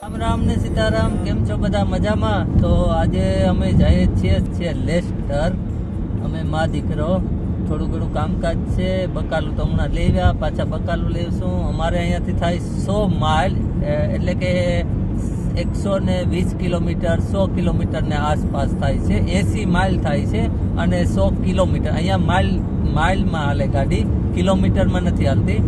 રામ રામ ને સીતારામ, કેમ છો બધા મજામાં? તો આજે અમે જઈએ છીએ છે લેસ્ટર. અમે મા દીકરો, થોડું ઘણું કામકાજ છે, બકાલું તો હમણાં લઈ ગયા પાછા બકાલું લેવશું અમારે અહીંયાથી થાય સો માઇલ એટલે કે એકસો ને વીસ કિલોમીટર, સો કિલોમીટરને આસપાસ થાય છે. એસી માઇલ થાય છે અને સો કિલોમીટર. અહીંયા માઇલ, માઇલમાં હાલે ગાડી. કિલોમીટરમાં નથી હાલતી.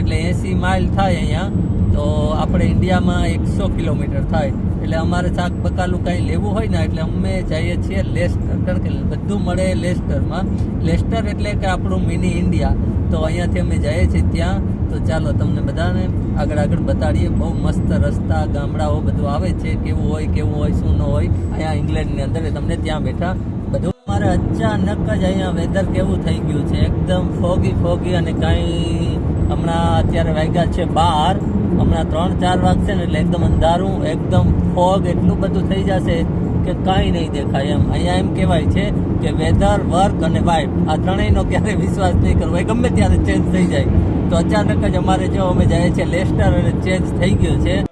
એટલે એસી માઇલ થાય અહીંયા. તો આપણે ઇન્ડિયામાં એકસો કિલોમીટર થાય. એટલે અમારે શાક બકાલું કાંઈ લેવું હોય ને, એટલે અમે જઈએ છીએ લેસ્ટર કારણ કે બધું મળે લેસ્ટરમાં. લેસ્ટર એટલે કે આપણું મિની ઇન્ડિયા. તો અહીંયાથી અમે જઈએ છીએ ત્યાં. તો ચાલો તમને બધાને આગળ આગળ બતાડીએ. બહુ મસ્ત રસ્તા, ગામડાઓ બધું આવે છે. કેવું હોય કેવું હોય, શું ન હોય. અહીંયા ઇંગ્લેન્ડની અંદર તમને ત્યાં બેઠા બધું. મારે અચાનક જ અહીંયા વેધર કેવું થઈ ગયું છે. એકદમ ફોગી ફોગી અને કાંઈ હમણાં અત્યારે વાગ્યા છે બાર. હમણાં ત્રણ, ચાર વાગશે ને એટલે એકદમ અંધારું, એકદમ ફોગ, એટલું બધું થઈ જશે કે કાંઈ નહીં દેખાય એમ. અહીંયા એમ કહેવાય છે કે વેધર વર્ક અને વાઇફ આ ત્રણેયનો ક્યારેય વિશ્વાસ નહીં કરવો. એ ગમે ત્યારે ચેન્જ થઈ જાય. તો અચાનક જ અમારે જો અમે જઈએ છીએ લેસ્ટર અને ચેન્જ થઈ ગયું છે.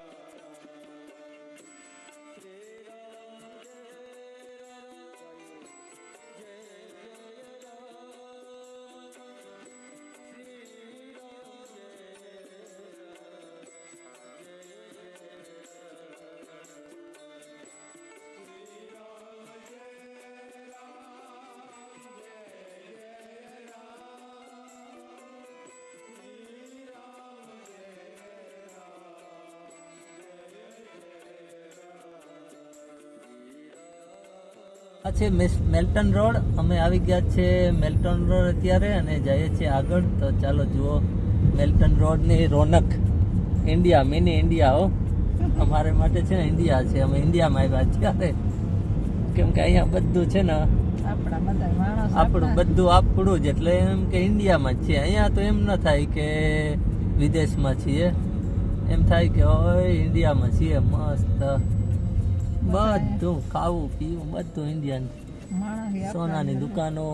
આ છે મેલ્ટન રોડ. અમે આવી ગયા છે મેલ્ટન રોડ અત્યારે અને જઈએ છીએ આગળ. તો ચાલો જુઓ મેલ્ટન રોડની રોનક. ઇન્ડિયા મિની ઇન્ડિયા હો. અમારે માટે છે ને ઇન્ડિયા છે. અમે ઇન્ડિયામાં આવ્યા અત્યારે. કેમ કે અહીંયા બધું છે ને આપણા બધા માણસ આપણું બધું આપણું જ. એટલે એમ કે ઇન્ડિયામાં જ છે અહીંયા તો એમ ન થાય કે વિદેશમાં છીએ. એમ થાય કે ઓય ઇન્ડિયામાં છીએ. મસ્ત. બધું ખાવું પીવું બધું ઇન્ડિયન સોનાની દુકાનો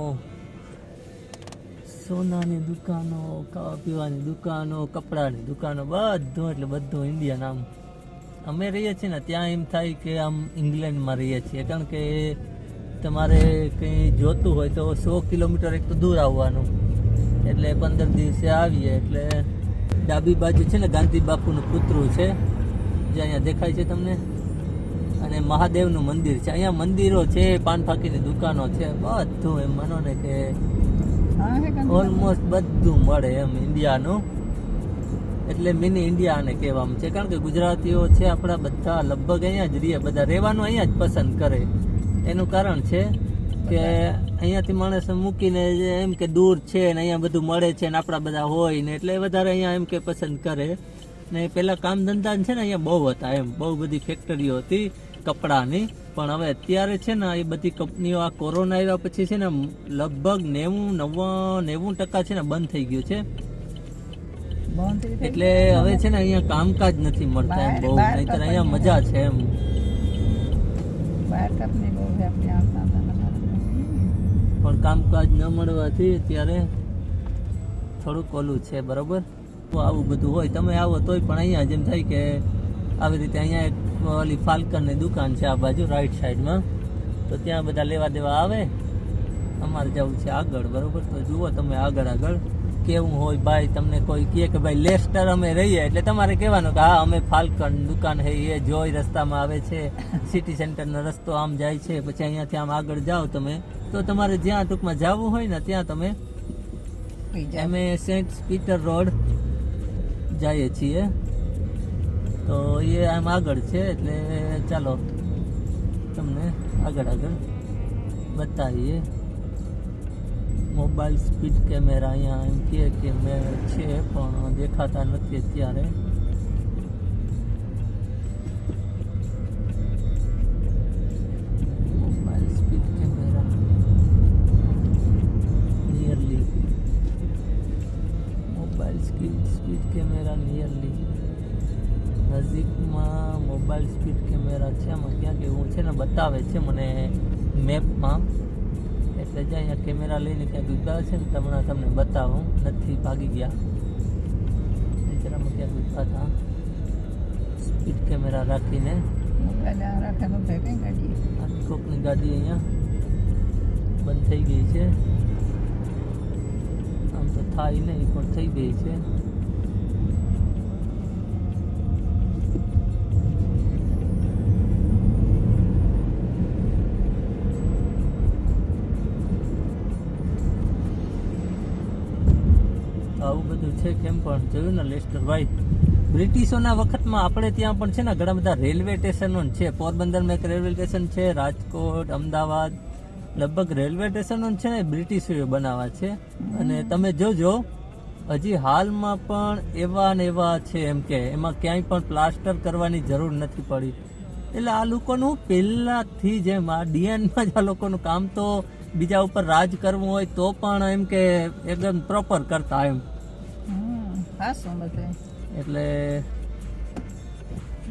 સોનાની દુકાનો ખાવા પીવાની દુકાનો કપડાની દુકાનો બધું એટલે બધું ઇન્ડિયન આમ. અમે રહીએ છીએ ને ત્યાં એમ થાય કે આમ ઇંગ્લેન્ડમાં રહીએ છીએ કારણ કે તમારે કંઈ જોતું હોય તો સો કિલોમીટર એક તો દૂર આવવાનું. એટલે પંદર દિવસે આવીએ એટલે ડાબી બાજુ છે ને ગાંધી બાપુનું પુતળું છે જે અહીંયા દેખાય છે તમને? અને મહાદેવનું મંદિર છે. અહીંયા મંદિરો છે પાન ફાકીની દુકાનો છે બધું એમ માનો ને કે. ઓલમોસ્ટ બધું મળે એમ ઇન્ડિયાનું. એટલે મિની ઇન્ડિયા આને કહેવામાં છે. કારણ કે ગુજરાતીઓ છે આપણા બધા લગભગ અહીંયા જ રહીએ બધા રહેવાનું અહીંયા જ પસંદ કરે. એનું કારણ છે કે અહીંયાથી માણસ મૂકીને એમ કે દૂર છે ને અહીંયા બધું મળે છે ને આપણા બધા હોય ને એટલે વધારે અહીંયા એમ કે પસંદ કરે. ને પેલા કામ ધંધા છે ને અહીંયા બહુ હતા એમ. બહુ બધી ફેક્ટરીઓ હતી. કપડાની. પણ હવે અત્યારે છે ને એ બધી કંપનીઓ આ કોરોના આવ્યા પછી છે ને લગભગ નેવું નવ્વા નેવું ટકા છે ને બંધ થઈ ગયું છે. એટલે હવે છે ને અહીંયા કામકાજ નથી મળતા એમ બહુ. નહીતર અહીંયા મજા છે એમ. પણ કામકાજ ન મળવાથી અત્યારે થોડુંક ઓલું છે બરોબર? તો આવું બધું હોય. તમે આવો તોય પણ અહીંયા જેમ થાય કે આવી રીતે અહીંયા ઓલી ફાલ્કનની દુકાન છે આ બાજુ રાઈટ સાઈડમાં તો ત્યાં બધા લેવા દેવા આવે. અમારે જવું છે આગળ બરાબર? તો જુઓ તમે આગળ આગળ. કેવું હોય ભાઈ તમને કોઈ કહે કે ભાઈ લેસ્ટર અમે રહીએ. એટલે તમારે કહેવાનું કે હા અમે ફાલ્કન દુકાન હે એ જોઈ રસ્તામાં આવે છે. સિટી સેન્ટરનો રસ્તો આમ જાય છે. પછી અહીંયાથી આમ આગળ જાઓ તમે. તો તમારે જ્યાં ટૂંકમાં જવું હોય ને ત્યાં તમે અમે સેન્ટ પીટર રોડ જઈએ છીએ. તો એ આમ આગળ છે એટલે ચાલો તમને આગળ આગળ બતાવીએ. મોબાઈલ સ્પીડ કેમેરા અહીંયા એમ કહે કે મેં છે, પણ દેખાતા નથી અત્યારે. મોબાઈલ સ્પીડ કેમેરા નજીકમાં મોબાઈલ સ્પીડ કેમેરા છે. આમાં ક્યાંક એવું છે ને બતાવે છે મને મેપમાં એટલે જે અહીંયા કેમેરા લઈને ક્યાંક ઊભા છે ને તમને તમને બતાવું. નથી ભાગી ગયા. જરામાં ક્યાંક ઊભા હતા સ્પીડ કેમેરા રાખીને. કોકની ગાડી અહીંયા બંધ થઈ ગઈ છે. આમ તો થાય નહીં, પણ થઈ ગઈ છે. છે કેમ પણ જોયું ને લેસ્ટર વાઈટ બ્રિટિશોના વખતમાં આપણે ત્યાં પણ છે ને ઘણા બધા રેલવે સ્ટેશનો છે. પોરબંદરમાં એક રેલવે સ્ટેશન છે રાજકોટ અમદાવાદ. લગભગ રેલવે સ્ટેશનો છે ને બ્રિટિશોએ બનાવ્યા છે. અને તમે જોજો હજી હાલમાં પણ એવા ને એવા છે એમ કે એમાં ક્યાંય પણ પ્લાસ્ટર કરવાની જરૂર નથી પડી. એટલે આ લોકોનું પહેલાંથી જેમ આ ડીએનમાં જ આ લોકોનું કામ તો બીજા ઉપર રાજ કરવું હોય તો પણ એમ કે એકદમ પ્રોપર કરતા એમ. એટલે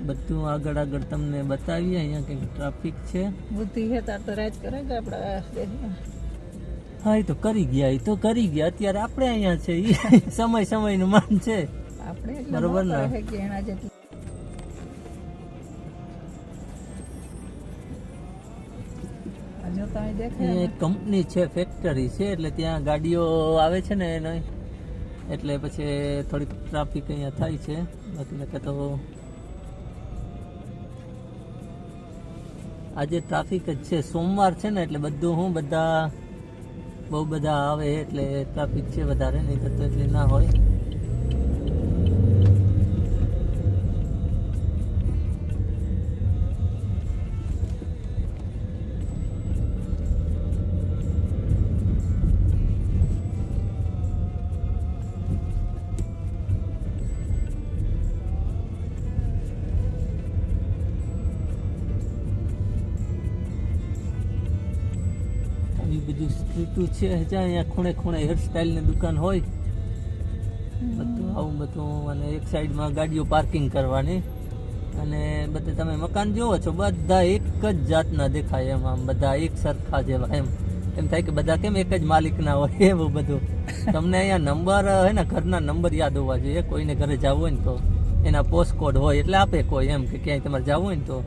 બધું આગળ આગળ તમને બતાવીએ અહીંયા કંઈક ટ્રાફિક છે. બુદ્ધિ હે તાર તો રાજ કરે કે આપણા હા એ તો કરી ગયા એ તો કરી ગયા. અત્યારે આપણે અહીંયા છે એ સમય સમયનું માન છે. આપણે બરોબર ને? એના જેટલું. કંપની છે ફેક્ટરી છે એટલે ત્યાં ગાડીઓ આવે છે ને એને એટલે પછી થોડીક ટ્રાફિક અહીંયા થાય છે. બાકી નકર તો આજે ટ્રાફિક જ છે. સોમવાર છે ને એટલે બધું હું બધા બહુ બધા આવે એટલે ટ્રાફિક છે વધારે, નહીં તો એટલી ના હોય. બધું છે જ્યાં અહીંયા ખૂણે ખૂણે હેરસ્ટાઈલની દુકાન હોય. બધું આવું બધું અને એક સાઈડમાં ગાડીઓ પાર્કિંગ કરવાની. અને બધે તમે મકાન જોવો છો બધા એક જ જાતના દેખાય એમ આમ બધા એક સરખા જેવા એમ. એમ થાય કે બધા કેમ એક જ માલિકના હોય એવું બધું. તમને અહીંયા નંબર હે ને ઘરના નંબર યાદ હોવા જોઈએ. કોઈને ઘરે જવું હોય ને તો એના પોસ્ટ કોડ હોય એટલે આપે કોઈ એમ કે ક્યાંય તમારે જવું હોય ને તો.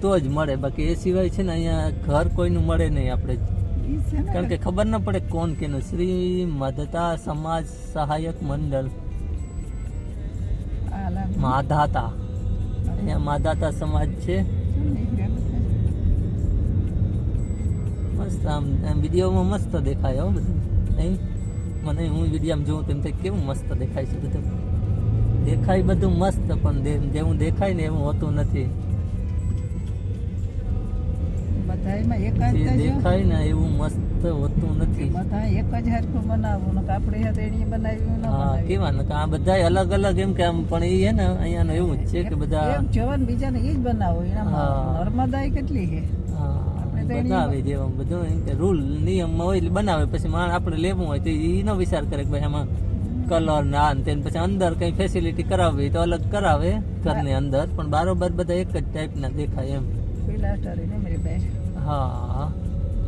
તો જ મળે. બાકી એ સિવાય છે ને અહીંયા ઘર કોઈનું મળે નહીં આપણે. કારણ કે ખબર ન પડે કોણ કેનું. શ્રી મદતા સમાજ સહાયક મંડળ. માધાતા. અહીંયા માધાતા સમાજ છે. મસ્ત આમ વિડીયોમાં મસ્ત દેખાય હો બધું. નહીં? મને હું વિડીયોમાં જોઉં તેમ થાય કેવું મસ્ત દેખાય છે બધું. દેખાય બધું મસ્ત પણ જેવું દેખાય ને એવું હોતું નથી. બધાયમાં એક જ. દેખાય ને એવું મસ્ત હોતું નથી. બધા એક જ હરખું બનાવવું ને આપણે એણીએ બનાવ્યું ને હા. કેવા? ને કે આ બધાય અલગ અલગ એમ કે આમ પણ એ હે ને અહીંયાનું એવું જ છે કે બધા એમ જોવાનું બીજાને એ જ બનાવો એનામાં નર્મદાય કેટલી છે બનાવી એની- જેવા બધું એમ કે રૂલ નિયમ હોય એટલે બનાવે પછી માણ આપણે લેવું હોય તો એનો વિચાર કરે કે ભાઈ આમાં કલર ને આ ને પછી અંદર કઈ ફેસિલિટી કરાવવી હોય તો અલગ કરાવે ઘરની અંદર પણ બારોબાર બધા એક જ ટાઈપના દેખાય એમ. પેલા સ્ટોરી ને મારી પાસે હા.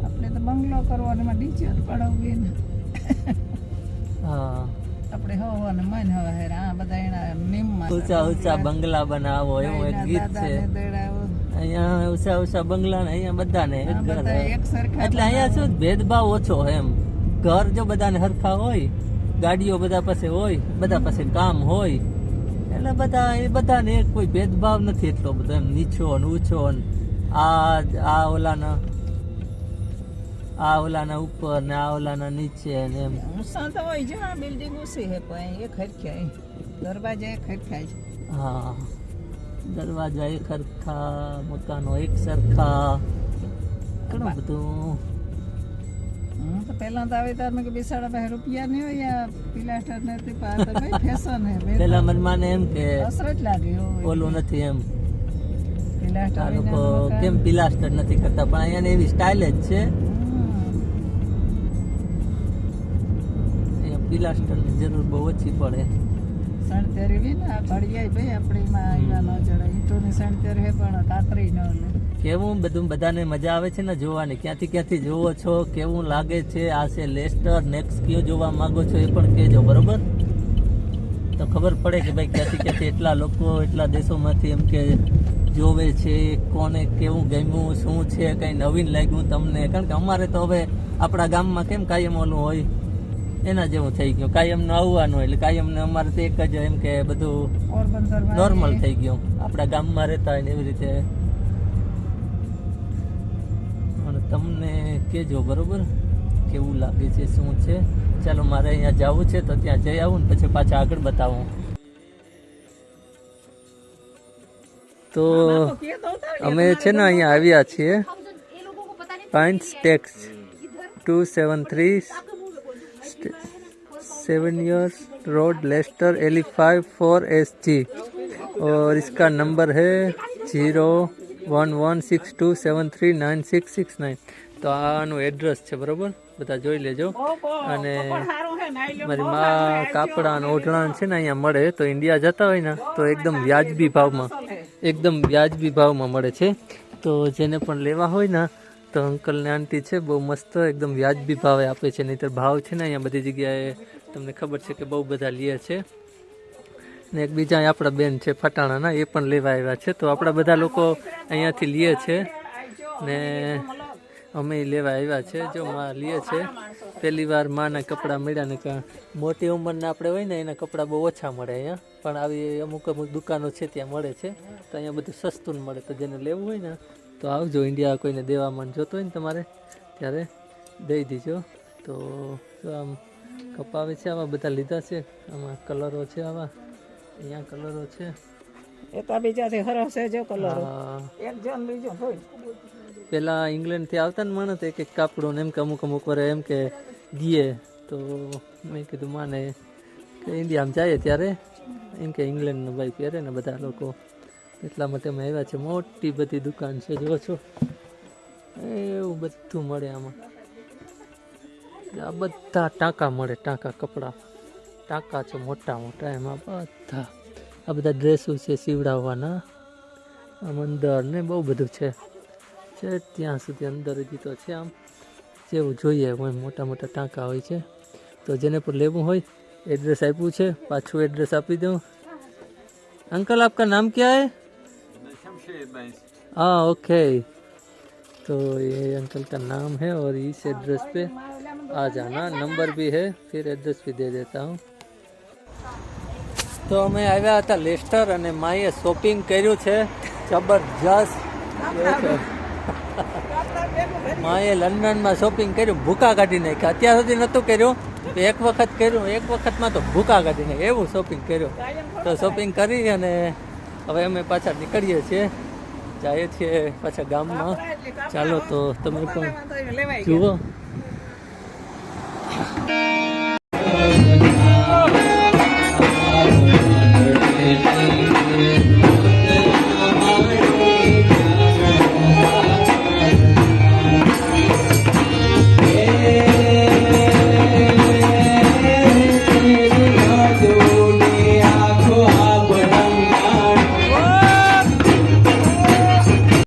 આપણે તો બંગલો કરવાનો એમાં ડીજે પડાવવી ને. હા. આપણે હો અને મન હવે હેર આ બધા એના નિમમાં ઊંચા ઊંચા બંગલા બનાવો એવું એક ગીત છે. અહીંયા ઊંચા ઊંચા બંગલા ને અહીંયા બધાને એક ઘર એટલે અહીંયા શું ભેદભાવ ઓછો એમ. ઘર જો બધાને હરખા હોય ગાડીઓ બધા પાસે હોય બધા પાસે કામ હોય એટલે બધા એ બધાને કોઈ ભેદભાવ નથી એટલો બધો એમ નીચો ને ઊંચો ને આ આ ઓલાના આ ઓલાના ઉપર ને આ ઓલાના નીચે ને એમ. ઊંચા તો હોય છે આ બિલ્ડિંગ ઊંચી છે પણ એ ખરખ્યા દરવાજા એ ખરખ્યા છે. હા. દરવાજા એક સરખા મકાનો એક સરખા. ઘણું બધું. હું તો પહેલા તો આવી તાર કે બિસાડા પાસે રૂપિયા નહીં હોય પિલાસ્ટર ને તે પા ફેશન હે પેલા મનમાં એમ કે અસર જ લાગ્યો ઓલું નથી એમ. આ લોકો કેમ પિલાસ્ટર નથી કરતા પણ અહીંયા એવી સ્ટાઇલ જ છે. પિલાસ્ટરની જરૂર બહુ ઓછી પડે. સણતેર એવી ને આ ભાઈ આપણે એમાં આવ્યા ન ચડાય. ઈંટોની સણતેર હે પણ કાતરી ન લે. કેવું? બધું બધાને મજા આવે છે ને જોવાની? ક્યાંથી ક્યાંથી જોવો છો? કેવું લાગે છે? આ છે લેસ્ટર નેક્સ્ટ કયો જોવા માંગો છો એ પણ કહેજો બરોબર? તો ખબર પડે કે ભાઈ ક્યાંથી ક્યાંથી એટલા લોકો એટલા દેશોમાંથી એમ કે જોવે છે કોને કેવું ગમ્યું શું છે કંઈ નવીન લાગ્યું તમને? કારણ કે અમારે તો હવે આપણા ગામમાં કેમ કાયમ ઓલું હોય? એના જેવું થઈ ગયું. કાયમનું આવવાનું એટલે કાયમને અમારે તો એક જ એમ કે બધું નોર્મલ થઈ ગયું. આપણા ગામમાં રહેતા હોય ને એવી રીતે. પણ તમને કેજો બરોબર? કેવું લાગે છે શું છે? ચાલો મારે અહીંયા જવું છે તો ત્યાં જઈ આવું ને પછી પાછા આગળ બતાવું. તો અમે છે ને અહીંયા આવ્યા છીએ પાઇન્સ tax two seven three seven years road Leicester L E five four S G और इसका नंबर है zero one one six two seven three nine six six nine તો આનું એડ્રેસ છે બરોબર બધા જોઈ લેજો અને મારી મા કાપડા અને ઓઢણા છે ને અહીંયા મળે તો ઇન્ડિયા જતા હોય ને તો એકદમ વ્યાજબી ભાવમાં એકદમ વ્યાજબી ભાવમાં મળે છે. તો જેને પણ લેવા હોય ને, તો અંકલને આંટી છે, બહુ મસ્ત, એકદમ વ્યાજબી ભાવે આપે છે. નહીંતર ભાવ છે ને, અહીંયા બધી જગ્યાએ તમને ખબર છે કે બહુ બધા લે છે. ને એક બીજા આપણા બેન છે, ફટાણાના, એ પણ લેવા આવ્યા છે. તો આપણા બધા લોકો અહીંયાથી લે છે. ને અમે લેવા આવ્યા છે જો માં લે છે. પહેલી વાર માના કપડાં મળ્યા ને કાં મોટી ઉંમરના આપણે હોય ને એના કપડાં બહુ ઓછા મળે અહીંયા. પણ આવી અમુક અમુક દુકાનો છે ત્યાં મળે છે. તો અહીંયા બધું સસ્તું મળે. તો જેને લેવું હોય ને તો આવજો. ઇન્ડિયા કોઈને દેવામાં જોતો હોય ને તમારે ત્યારે દઈ દીજો. તો આમ કપાવે છે આવા બધા લીધા છે. આમાં કલરો છે આવા. અહીંયા કલરો છે. એ તો બીજાથી હરસે છે જો કલર. એક જણ બીજો હોય. પેલા ઇંગ્લેન્ડથી આવતા ને માણસ એક એક કાપડું ને એમ કે અમુક અમુક વાર એમ કે ગીએ. તો મેં કીધું, માને, કે ઇન્ડિયામાં જાય ત્યારે? એમ કે ઇંગ્લેન્ડનો ભાઈ પહેરે ને બધા લોકો. એટલા માટે અમે આવ્યા છે મોટી બધી દુકાન છે જો છો. એવું બધું મળે આમાં. આ બધા ટાંકા મળે, ટાંકા કપડાં. ટાંકા છે મોટા મોટા એમાં બધા. આ બધા ડ્રેસો છે સીવડાવવાના. આમ અંદર ને બહુ બધું છે. છે ત્યાં સુધી અંદર હજી તો છે આમ જેવું જોઈએ હોય મોટા મોટા ટાંકા હોય છે તો જેને પણ લેવું હોય एड्रेस આપ્યું છે પાછું एड्रेस આપી દઉં अंकल आपका नाम क्या है हाँ ओके तो ये अंकल का नाम है और इस एड्रेस पे आ जाना नंबर भी है फिर एड्रेस भी दे देता हूँ તો અમે આવ્યા હતા લેસ્ટર અને માએ શોપિંગ કર્યું છે જબરજસ્ત એવું છે માએ લંડનમાં શોપિંગ કર્યું ભૂકા કાઢી નાખ્યા. અત્યાર સુધી નહોતું કર્યું. તો એક વખત કર્યું એક વખતમાં તો ભૂકા કાઢી નાખ્યા. એવું શોપિંગ કર્યું. તો શોપિંગ કરી અને હવે અમે પાછા નીકળીએ છીએ. જઈએ છીએ પાછા ગામમાં. ચાલો તો તમે પણ જુઓ.